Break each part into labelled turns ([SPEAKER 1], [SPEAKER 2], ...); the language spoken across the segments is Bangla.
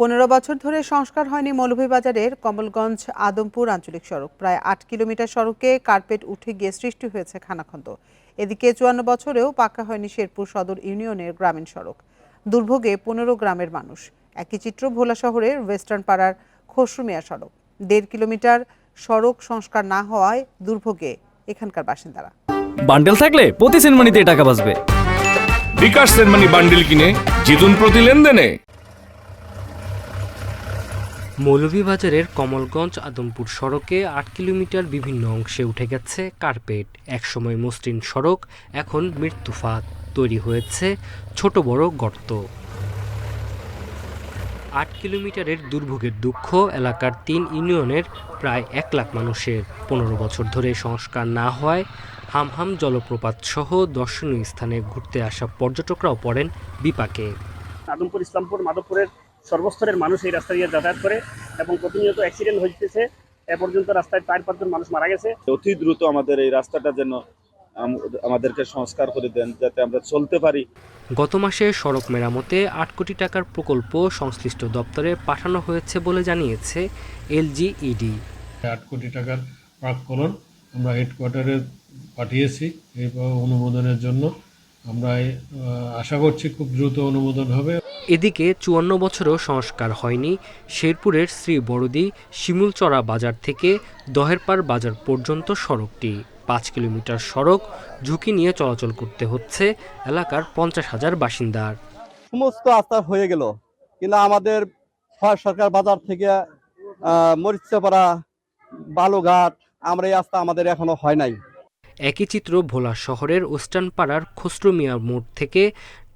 [SPEAKER 1] পনেরো বছর ধরে সংস্কার হয়নি মৌলভীবাজারের কমলগঞ্জ আদমপুর আঞ্চলিক সড়ক। প্রায় আট কিলোমিটার সড়কে কার্পেট উঠে গিয়ে সৃষ্টি হয়েছে খানাখন্দ। এদিকে চুয়ান্ন বছরেও পাকা হয়নি শেরপুর সদর ইউনিয়নের গ্রামীণ সড়ক। দুর্ভোগে পনেরো গ্রামের মানুষ। একই চিত্র ভোলা শহরের ওয়েস্টার্ন পাড়ার খসরুমিয়া সড়ক। দেড় কিলোমিটার সড়ক সংস্কার না হওয়ায় দুর্ভোগে এখানকার বাসিন্দারা।
[SPEAKER 2] বান্ডেল থাকলে প্রতি সেনমানিতে টাকা বাঁচবে।
[SPEAKER 3] বিকাশ সেনমানি বান্ডিল কিনে জিতুন প্রতি লেনদেনে।
[SPEAKER 4] মৌলভীবাজারের কমলগঞ্জ আদমপুর সড়কে আট কিলোমিটার বিভিন্ন অংশে উঠে গেছে কার্পেট। একসময় মসৃণ সড়ক, এখন মৃত্যুফাত তৈরি হয়েছে ছোট বড় গর্ত। আট কিলোমিটারের দুর্ভোগের দুঃখ এলাকার তিন ইউনিয়নের প্রায় এক লাখ মানুষের। পনেরো বছর ধরে সংস্কার না হওয়ায় হামহাম জলপ্রপাত সহ দর্শনীয় স্থানে ঘুরতে আসা পর্যটকরাও পড়েন বিপাকে।
[SPEAKER 5] আদমপুর, ইসলামপুর, মাধবপুরের সর্বস্তরের মানুষ এই রাস্তা দিয়ে যাতায়াত করে এবং প্রতিনিয়ত অ্যাক্সিডেন্ট হইতেছে এ পর্যন্ত রাস্তায় চার পাঁচজন মানুষ মারা গেছে।
[SPEAKER 6] অতি দ্রুত আমাদের এই রাস্তাটা যেন আমাদেরকে সংস্কার করে দেন যাতে আমরা চলতে পারি।
[SPEAKER 4] গত মাসে সড়ক মেরামতে আট কোটি টাকার প্রকল্প সংশ্লিষ্ট দপ্তরে পাঠানো হয়েছে বলে জানিয়েছে এলজিইডি
[SPEAKER 7] আট কোটি টাকার প্রাক্কলন আমরা হেডকোয়ার্টারে পাঠিয়েছি এই অনুমোদনের জন্য। আমরা আশা করছি খুব দ্রুত অনুমোদন হবে।
[SPEAKER 4] এদিকে চুয়ান্ন বছরও সংস্কার হয়নি। শেরপুরের শ্রী বড়দি শিমুলচড়া বাজার থেকে দহেরপাড় বাজার পর্যন্ত সড়কটি। পাঁচ কিলোমিটার সড়ক ঝুঁকি নিয়ে চলাচল করতে হচ্ছে এলাকার পঞ্চাশ হাজার বাসিন্দার।
[SPEAKER 8] সমস্ত আস্থা হয়ে গেল। কিন্তু আমাদের সরকার বাজার থেকে মরিচাপাড়া বালুঘাট আমরা এই আস্থা আমাদের এখনও হয় নাই।
[SPEAKER 4] একই চিত্র ভোলা শহরের ওয়েস্টার্ন পাড়ার খসরু মিয়া মোড় থেকে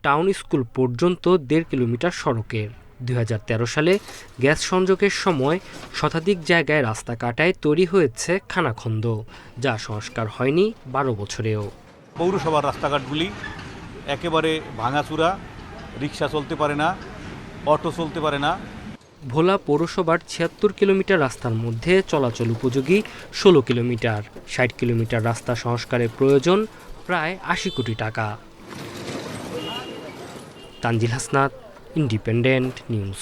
[SPEAKER 4] টাউন স্কুল পর্যন্ত দেড় কিলোমিটার সড়কের দুই হাজার তেরো সালে গ্যাস সংযোগের সময় শতাধিক জায়গায় রাস্তা কাটায় তৈরি হয়েছে খানাখন্দ যা সংস্কার হয়নি বারো বছরেও।
[SPEAKER 9] পৌরসভার রাস্তাঘাটগুলি একেবারে ভাঙাচুরা রিক্সা চলতে পারে না অটো চলতে পারে না।
[SPEAKER 4] ভোলা পৌরসভার ছিয়াত্তর কিলোমিটার রাস্তার মধ্যে চলাচল উপযোগী ষোলো কিলোমিটার। ষাট কিলোমিটার রাস্তা সংস্কারের প্রয়োজন প্রায় আশি কোটি টাকা। Tanzil Hasnat independent news